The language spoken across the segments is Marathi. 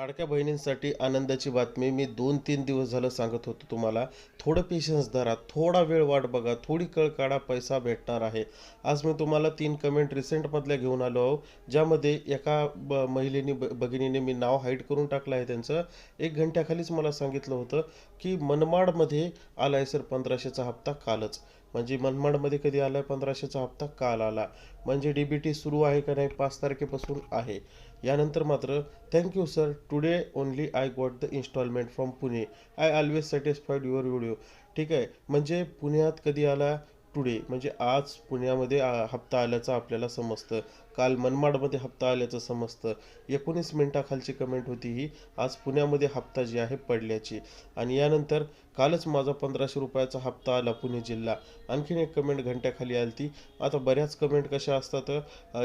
लाडक्या बहिणींसाठी आनंदाची बातमी. मी दोन तीन दिवस झालं सांगत होतो तुम्हाला. थोडं पेशन्स धरा. थोडा वेळ वाट बघा. थोडी कळ काढा पैसा भेटणार आहे. आज मी तुम्हाला तीन कमेंट रिसेंटमधल्या घेऊन आलो आहो ज्यामध्ये एका ब महिलेने ब भगिनीने मी नाव हाईट करून टाकलं आहे त्यांचं. एक घंट्याखालीच मला सांगितलं होतं की मनमाडमध्ये आला आहे सर पंधराशेचा हप्ता कालच. म्हणजे मनमाडमध्ये कधी आला आहे पंधराशेचा हप्ता काल आला. म्हणजे डी बी टी सुरू आहे का नाही? पाच तारखेपासून आहे. यानंतर मात्र thank you sir today only I got the instalment from Pune I always satisfied your video ठीक आहे. म्हणजे पुण्यात कधी आला? टुडे म्हणजे आज पुण्यामध्ये हप्ता आल्याचं आपल्याला समजतं. काल मनमाडमध्ये हप्ता आल्याचं समजतं. एकोणीस मिनिटाखालची कमेंट होती ही. आज पुण्यामध्ये हप्ता जी आहे पडल्याची. आणि यानंतर कालच माझा पंधराशे रुपयाचा हप्ता आला पुणे जिल्हा. आणखीन एक कमेंट घंट्याखाली आली ती. आता बऱ्याच कमेंट कशा असतात?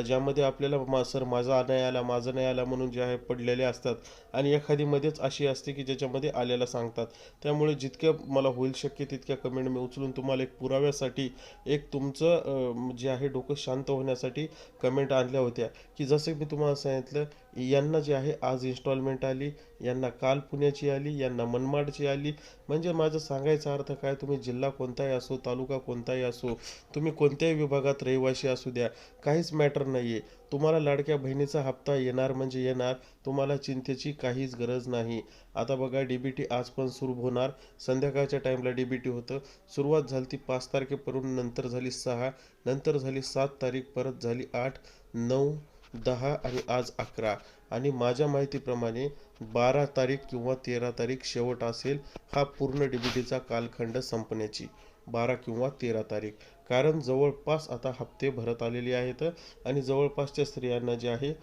ज्यामध्ये आपल्याला मा सर माझा नाही आला माझा नाही आला म्हणून जे आहे पडलेले असतात. आणि एखादीमध्येच अशी असते की ज्याच्यामध्ये आलेला सांगतात. त्यामुळे जितक्या मला होईल शक्य तितक्या कमेंट मी उचलून तुम्हाला एक पुराव्यासाठी एक तुमचं जे आहे डोकं शांत होण्यासाठी कमेंट आणल्या होत्या. की जसं मी तुम्हाला सांगितलं यांना जे आहे आज इन्स्टॉलमेंट आली. यांना काल पुण्याची आली यांना मनमाडची आली. म्हणजे माझं सांगायचा अर्थ काय? तुम्ही जिल्हा कोणताही असो तालुका कोणताही असो तुम्ही कोणत्याही विभागात रहिवासी असू द्या. काहीच मॅटर नाही आहे तुम्हाला लाडक्या बहिणीचा हप्ता येणार म्हणजे येणार. तुम्हाला चिंतेची काहीच गरज नाही. आता बघा डी बी टी आज पण सुरू होणार. संध्याकाळच्या टाईमला डी बी टी होतं. सुरुवात झाली ती पाच तारखेपर्यंत नंतर झाली सहा नंतर झाली सात तारीख परत झाली आठ नऊ दहा आणि आज अकरा. आणि माझ्या माहितीप्रमाणे बारा तारीख किंवा तेरा तारीख शेवट असेल हा पूर्ण डी कालखंड संपण्याची. बारा किंवा तेरा तारीख. कारण जवळपास आता हप्ते भरत आलेले आहेत आणि जवळपासच्या स्त्रियांना जे आहे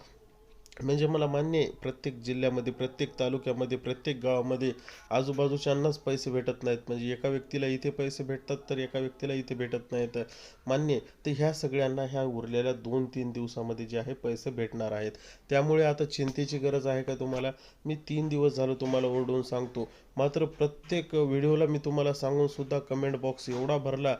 म्हणजे मला मान्य आहे प्रत्येक जिल्ह्यामध्ये प्रत्येक तालुक्यामध्ये प्रत्येक गावामध्ये आजूबाजूच्यांनाच पैसे भेटत नाहीत. म्हणजे एका व्यक्तीला इथे पैसे भेटतात तर एका व्यक्तीला इथे भेटत नाहीत मान्य तर ह्या सगळ्यांना ह्या उरलेल्या दोन तीन दिवसामध्ये जे आहे पैसे भेटणार आहेत. त्यामुळे आता चिंतेची गरज आहे का तुम्हाला? मी तीन दिवस झालं तुम्हाला ओरडून सांगतो. मात्र प्रत्येक व्हिडिओला मी तुम्हाला सांगून सुद्धा कमेंट बॉक्स एवढा भरला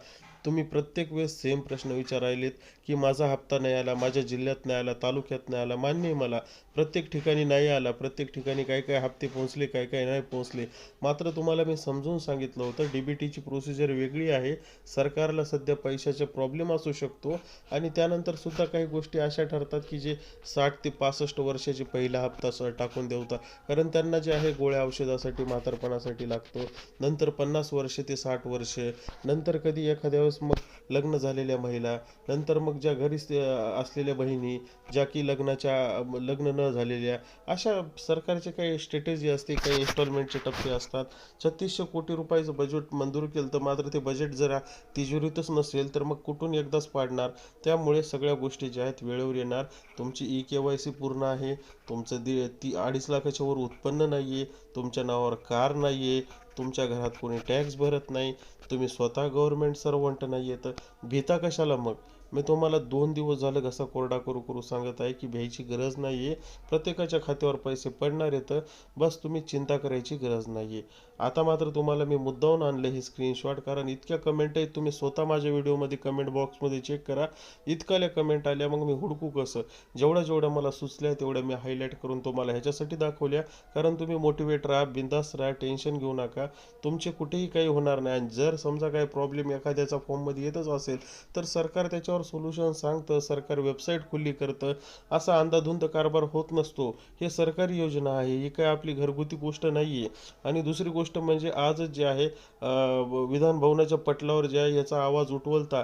तुम्ही प्रत्येक वेळेस सेम प्रश्न विचारायलेत की माझा हप्ता नाही आला माझ्या जिल्ह्यात नाही आला तालुक्यात नाही आला मान्य आहे मला. प्रत्येक ठिकाणी नाही आला प्रत्येक ठिकाणी काय काय हप्ते पोहोचले काय काय नाही पोहोचले. मात्र तुम्हाला मी समजून सांगितलं होतं डी बी टीची प्रोसिजर वेगळी आहे. सरकारला सध्या पैशाचा प्रॉब्लेम असू शकतो आणि त्यानंतर सुद्धा काही गोष्टी अशा ठरतात की जे साठ ते पासष्ट वर्षाची पहिला हप्ता स टाकून देवतात कारण त्यांना जे आहे गोळ्या औषधासाठी म्हातारपणासाठी लागतो. नंतर पन्नास वर्ष ते साठ वर्ष. नंतर कधी एखाद्या वेळेस मग लग्न झालेल्या महिला नंतर मग ज्या घरी असलेल्या बहिणी ज्या की लग्नाच्या लग्न न झालेल्या अशा सरकारचे काही स्ट्रॅटेजी असते काही इन्स्टॉलमेंटचे टप्पे असतात. छत्तीसशे कोटी रुपयाचं बजेट मंजूर केलं तर मात्र ते बजेट जरा तिजोरीतच नसेल तर मग कुठून एकदाच पाडणार? त्यामुळे सगळ्या गोष्टी ज्या आहेत वेळेवर येणार. तुमची ई के वाय सी पूर्ण आहे. तुमचं दि ती अडीच लाखाच्या वर उत्पन्न नाही आहे तुमच्या नावावर कार नाही आहे तुमच्या घरात कोणी टॅक्स भरत नाही तुम्ही स्वतः गव्हर्नमेंट सर्वंट नाही आहे तर भीता कशाला मग? मी तुम्हाला दोन दिवस झालं घसा कोरडा करू करू सांगत आहे की भ्यायची गरज नाही आहे प्रत्येकाच्या खात्यावर पैसे पडणार आहेत. बस तुम्ही चिंता करायची गरज नाही आहे आता मात्र तुम्हाला मी मुद्दाहून आणलं हे स्क्रीनशॉट कारण इतक्या कमेंट आहेत तुम्ही स्वतः माझ्या व्हिडिओमध्ये कमेंट बॉक्समध्ये चेक करा. इतकाल्या कमेंट आल्या मग मी हुडकू कसं? जेवढ्या जेवढ्या मला सुचल्या तेवढ्या मी हायलाईट करून तुम्हाला ह्याच्यासाठी दाखवल्या. कारण तुम्ही मोटिवेट राहा बिंदास राहा टेन्शन घेऊ नका. तुमचे कुठेही काही होणार नाही. आणि जर समजा काही प्रॉब्लेम एखाद्याचा फॉर्ममध्ये येतच असेल तर सरकार त्याच्यावर सोल्युशन सांगतं सरकार वेबसाईट खुली करतं असा अंधाधुंद कारभार होत नसतो. हे सरकारी योजना आहे ही काय आपली घरगुती गोष्ट नाही आहे आणि दुसरी गोष्ट म्हणजे आजच जे आहे विधान भवनाच्या पटलावर जे आहे याचा आवाज उठवलता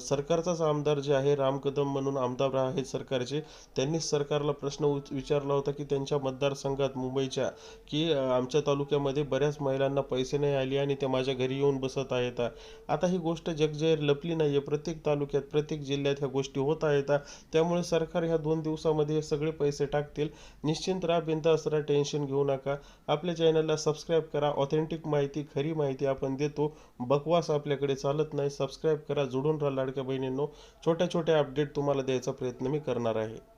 सरकारचाच आमदार जे आहे राम कदम म्हणून आमदार आहेत सरकारचे त्यांनीच सरकारला प्रश्न उच- विचारला होता की त्यांच्या मतदारसंघात मुंबईच्या की आमच्या तालुक्यामध्ये बऱ्याच महिलांना पैसे नाही आले आणि त्या माझ्या घरी येऊन बसत आहेत. आता ही गोष्ट जगजाहीर लपली नाही आहे प्रत्येक तालुक्यात प्रत्येक जिल्ह्यात ह्या गोष्टी होत आहेत. त्यामुळे सरकार ह्या दोन दिवसामध्ये हे सगळे पैसे टाकतील. निश्चिंत राहा बिंदास राहा टेन्शन घेऊ नका. आपल्या चॅनलला सबस्क्राईब करा. ऑथेंटिक माहिती खरी माहिती आपण देतो. बकवास आपल्याकडे चालत नाही. सबस्क्राईब करा जुडून राहा लाडक्या बहिणींनो. छोट्या छोट्या अपडेट तुम्हाला द्यायचा प्रयत्न मी करणार आहे.